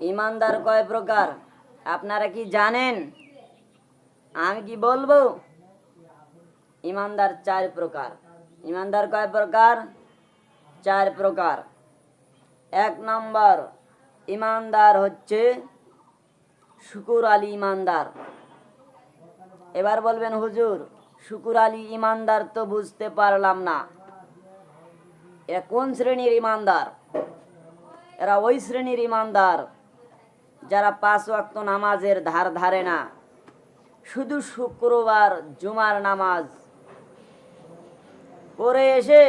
ইমানদার কয় প্রকার? আপনারা কি জানেন? আমি কি বলব? ইমানদার চার প্রকার। ইমানদার কয় প্রকার? চার প্রকার। এক নম্বর, ইমানদার হচ্ছে শুকুর আলী ইমানদার। এবার বলবেন, হুজুর, শুকুর আলী ইমানদার তো বুঝতে পারলাম না। এরা কোন শ্রেণির ইমানদার? এরা ওই শ্রেণির ইমানদার। যারা পাঁচ ওয়াক্ত নামাজের ধার ধারে না, শুধু শুক্রবার জুমার নামাজ। পরে এসে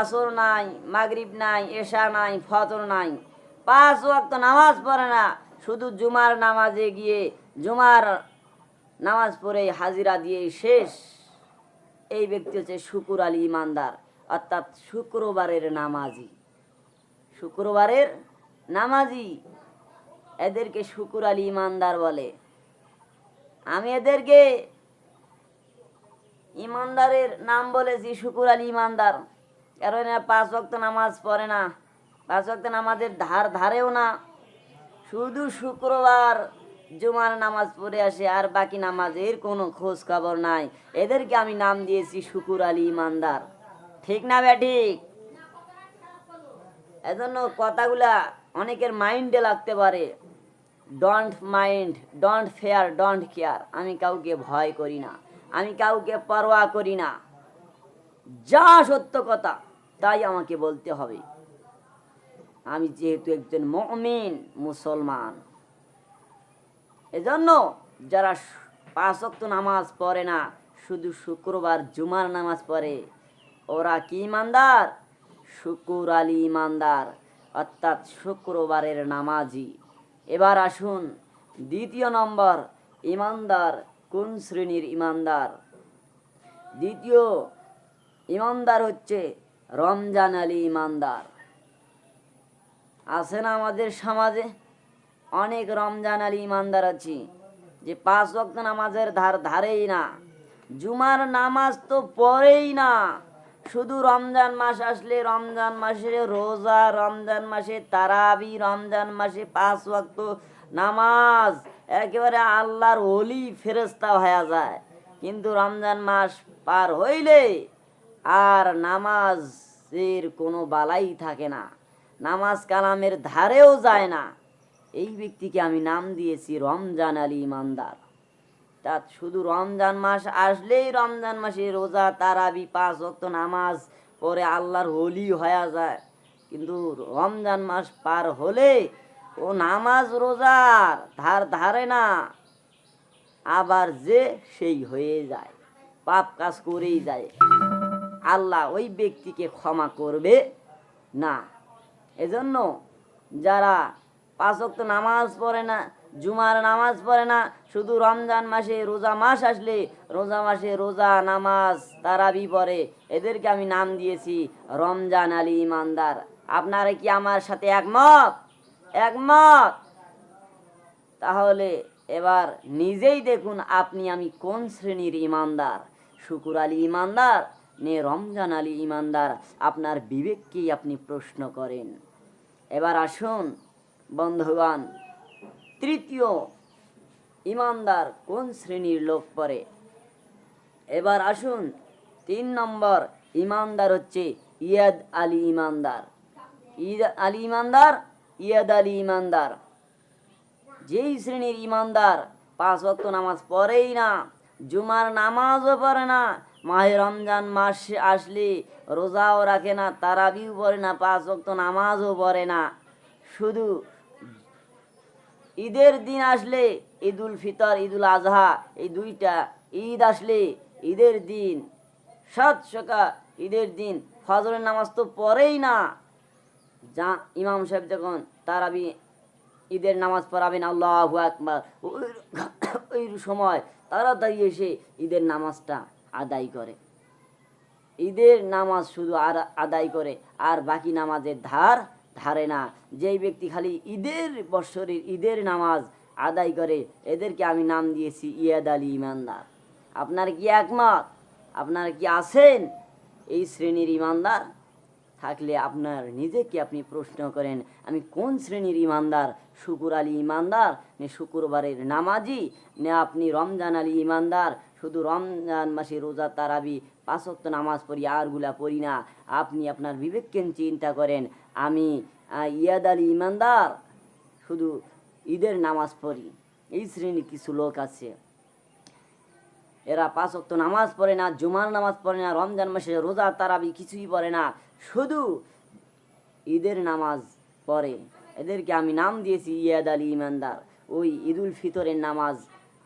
আসর নাই, মাগরিব নাই, এশা নাই ফতর নাই, পাঁচ ওয়াক্ত নামাজ পড়ে না, শুধু জুমার নামাজে গিয়ে জুমার নামাজ পড়ে হাজিরা দিয়ে শেষ। এই ব্যক্তি হচ্ছে শুকুর আলী ইমানদার, অর্থাৎ শুক্রবারের নামাজি। শুক্রবারের নামাজি এদেরকে শুকুর আলী ইমানদার বলে। আমি এদেরকে ইমানদারের নাম বলেছি, শুকুর আলী ইমানদার। কারণ এরা পাঁচ ওয়াক্ত নামাজ পড়ে না, পাঁচ ওয়াক্ত নামাজের ধার ধারেও না। শুধু শুক্রবার জুমার নামাজ পড়ে আসে, আর বাকি নামাজের কোনো খোঁজ খবর নাই। এদেরকে আমি নাম দিয়েছি শুকুর আলী ইমানদার। ঠিক না ব্যাঠিক এজন্য কথাগুলা অনেকের মাইন্ডে লাগতে পারে don't mind don't fair don't care আমি কাউকে ভয় করি না, আমি কাউকে পরোয়া করি না। যা সত্য কথা, তাই আমাকে বলতে হবে। আমি যেহেতু একজন মমিন, মুসলমান, এজন্য যারা শু- পাঁচ ওয়াক্ত নামাজ পড়ে না, শুধু শুক্রবার জুমার নামাজ পড়ে, ওরা কি ইমানদার? শুকুর আলী ইমানদার। অর্থাৎ শুক্রবারের নামাজি। এবার আসুন দ্বিতীয় নম্বর, ইমানদার কোন শ্রেণির ইমানদার? দ্বিতীয় ইমানদার হচ্ছে রমজান আলী ইমানদার। আছে না আমাদের সমাজে? অনেক রমজান আলী ইমানদার আছি, যে পাঁচ ওয়াক্ত নামাজের ধার ধারেই না। জুমার নামাজ তো পড়েই না। শুধু রমজান মাস আসলে রমজান মাসে রোজা, রমজান মাসে তারাবি, রমজান মাসে পাঁচ ওয়াক্ত নামাজ। একেবারে আল্লাহর অলি ফেরস্তা হয়ে যায়। কিন্তু রমজান মাস পার হইলে আর নামাজের কোনো বালাই থাকে না। নামাজ কালামের ধারেও যায় না। এই ব্যক্তিকে আমি নাম দিয়েছি রমজান আলী ইমানদার। তা শুধু রমজান মাস আসলেই রমজান মাসে রোজা, তারাবি, পাঁচ ওয়াক্ত নামাজ, পরে আল্লাহর হোলি হয়ে যায়। কিন্তু রমজান মাস পার হলে ও নামাজ রোজার ধার ধারে না, আবার যে সেই হয়ে যায়, পাপ কাজ করেই যায়। আল্লাহ ওই ব্যক্তিকে ক্ষমা করবে না। এজন্য যারা পাঁচ ওয়াক্ত নামাজ পড়ে না জুমার নামাজ পড়ে না, শুধু রমজান মাসে রোজা মাস আসলে রোজা মাসে রোজা নামাজ তারাবি পড়ে। এদেরকে আমি নাম দিয়েছি রমজান আলী ইমানদার। আপনারা কি আমার সাথে একমত? একমত? তাহলে এবার নিজেই দেখুন আপনি আমি কোন শ্রেণির ইমানদার। শুকুর আলী ইমানদার নে রমজান আলী ইমানদার, আপনার বিবেককেই আপনি প্রশ্ন করেন। এবার আসুন, বন্ধুগণ তৃতীয় ইমানদার কোন শ্রেণির লোক পড়ে? এবার আসুন, তিন নম্বর ইমানদার হচ্ছে ইয়াদ আলী ইমানদার। ঈদ আলী ইমানদার, ইয়াদ আলী ইমানদার। যেই শ্রেণির ইমানদার পাঁচ ওয়াক্ত নামাজ পড়েই না, জুমার নামাজও পড়ে না, মাহে রমজান মাস আসলে রোজাও রাখে না, তারাবিও পড়ে না, পাঁচ ওয়াক্ত নামাজও পড়ে না। শুধু ঈদের দিন আসলে ঈদুল ফিতর, ঈদুল আজহা, এই দুইটা ঈদ আসলে ঈদের দিন। সাত সকা ঈদের দিন, ফজরের নামাজ তো পড়েই না। যা ইমাম সাহেব যখন তারাবি ঈদের নামাজ পড়াবেন, আল্লাহ আকবার, ওই সময় তাড়াতাড়ি এসে ঈদের নামাজটা আদায় করে। ঈদের নামাজ শুধু আর আদায় করে, আর বাকি নামাজের ধার ধারে না। যেই ব্যক্তি খালি ঈদের বৎসরের ঈদের নামাজ আদায় করে, এদেরকে আমি নাম দিয়েছি ইয়াদ আলী ইমানদার। আপনার কি একমত? আপনার কি আছেন এই শ্রেণির ইমানদার? থাকলে আপনার নিজেকে আপনি প্রশ্ন করেন, আমি কোন শ্রেণির ইমানদার? শুকুর আলী ইমানদার নে শুক্রবারের নামাজি? নে আপনি রমজান আলী ইমানদার? শুধু রমজান মাসে রোজা তারাবি পাঁচক্ত নামাজ পড়ি, আরগুলা পড়ি না। আপনি আপনার বিবেককে চিন্তা করেন, আমি ইয়াদ আলী ইমানদার, শুধু ঈদের নামাজ পড়ি। এই শ্রেণির কিছু লোক আছে। এরা পাঁচ ওয়াক্ত নামাজ পড়ে না, জুমার নামাজ পড়ে না, রমজান মাসে রোজা তারাবি কিছুই পড়ে না, শুধু ঈদের নামাজ পড়ে। এদেরকে আমি নাম দিয়েছি ইয়াদ আলী ইমানদার। ওই ঈদুল ফিতরের নামাজ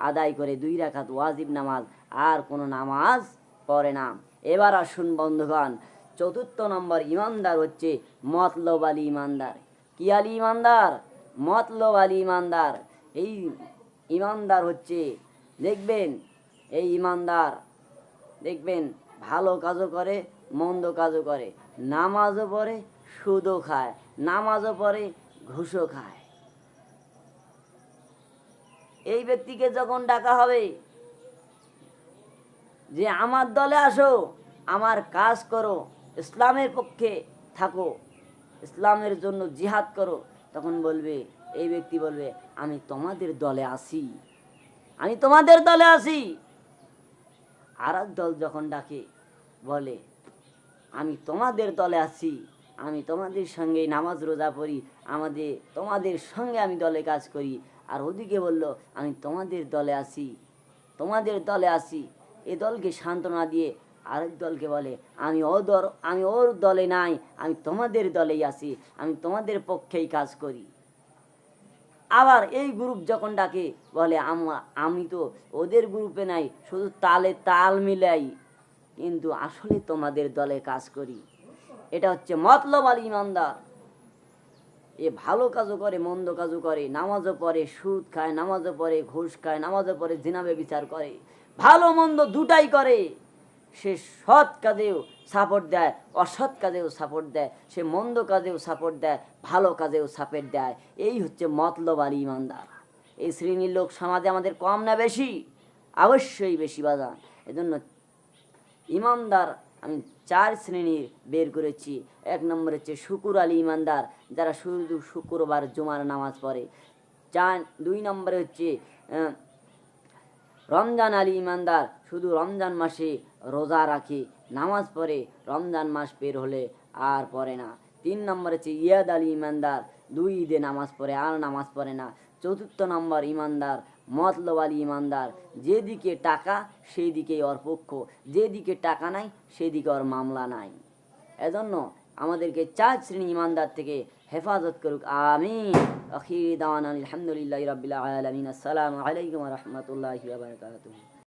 আদায় করে দুই রাখাত ওয়াজিব নামাজ, আর কোনো নামাজ পড়ে না। এবার আসুন বন্ধুগণ, চতুর্থ নম্বর ইমানদার হচ্ছে মতলব আলী ইমানদার। কি আলী ইমানদার? মতলব আলী ইমানদার। এই ইমানদার হচ্ছে, দেখবেন, এই ইমানদার, দেখবেন, ভালো কাজও করে, মন্দ কাজও করে। নামাজও পড়ে, সুদও খায়। নামাজও পড়ে, ঘুষও খায়। এই ব্যক্তিকে যখন ডাকা হবে যে আমার দলে আসো, আমার কাজ করো, ইসলামের পক্ষে থাকো, ইসলামের জন্য জিহাদ করো। তখন বলবে, এই ব্যক্তি বলবে, আমি তোমাদের দলে আসি। আমি তোমাদের দলে আসি। আর দল যখন ডাকে, বলে, আমি তোমাদের দলে আছি আমি তোমাদের সঙ্গে নামাজ রোজা পড়ি, আমাদের, তোমাদের সঙ্গে আমি দলে কাজ করি। আর ওদিকে বলল, আমি তোমাদের দলে আছি তোমাদের দলে আছি এ দলকে সান্ত্বনা দিয়ে আরেক দলকে বলে, আমি ও দর আমি ওর দলে নাই, আমি তোমাদের দলেই আছি, আমি তোমাদের পক্ষেই কাজ করি। আবার এই গ্রুপ যখন ডাকে, বলে, আমি তো ওদের গ্রুপে নাই, শুধু তালে তাল মিলাই, কিন্তু আসলে তোমাদের দলে কাজ করি। এটা হচ্ছে মতলব আলী ইমানদার এ ভালো কাজও করে, মন্দ কাজও করে, নামাজও পড়ে, সুদ খায়, নামাজও পড়ে, ঘুষ খায়, নামাজও পড়ে জিনাবে বিচার করে। ভালো মন্দ দুটাই করে। সে সৎ কাজেও সাপোর্ট দেয়, অসৎ কাজেও সাপোর্ট দেয়, সে মন্দ কাজেও সাপোর্ট দেয়, ভালো কাজেও সাপোর্ট দেয়। এই হচ্ছে মতলব আলী ইমানদার। এই শ্রেণির লোক সমাজে আমাদের কম না বেশি? অবশ্যই বেশি বাধা এজন্য ইমানদার আমি চার শ্রেণির বের করেছি। এক নম্বর হচ্ছে শুকুর আলী ইমানদার, যারা শুধু শুক্রবার জুমার নামাজ পড়ে। চার, দুই নম্বরে হচ্ছে রমজান আলী ইমানদার, শুধু রমজান মাসে রোজা রাখে, নামাজ পড়ে, রমজান মাস বের হলে আর পড়ে না। তিন নম্বর হচ্ছে ইয়াদ আলী ইমানদার, দুই ঈদে নামাজ পড়ে, আর নামাজ পড়ে না। চতুর্থ নম্বর ইমানদার মতলব আলী ইমানদার। যেদিকে টাকা সেই দিকেই ওর পক্ষ। যেদিকে টাকা নাই, সেদিকে ওর মামলা নাই। এজন্য আমাদেরকে চার শ্রেণি ইমানদার থেকে হেফাজত করুক। আমি আলহামদুলিল্লাহ রবিলাম আসসালামু আলাইকুম রহমতুল্লাহ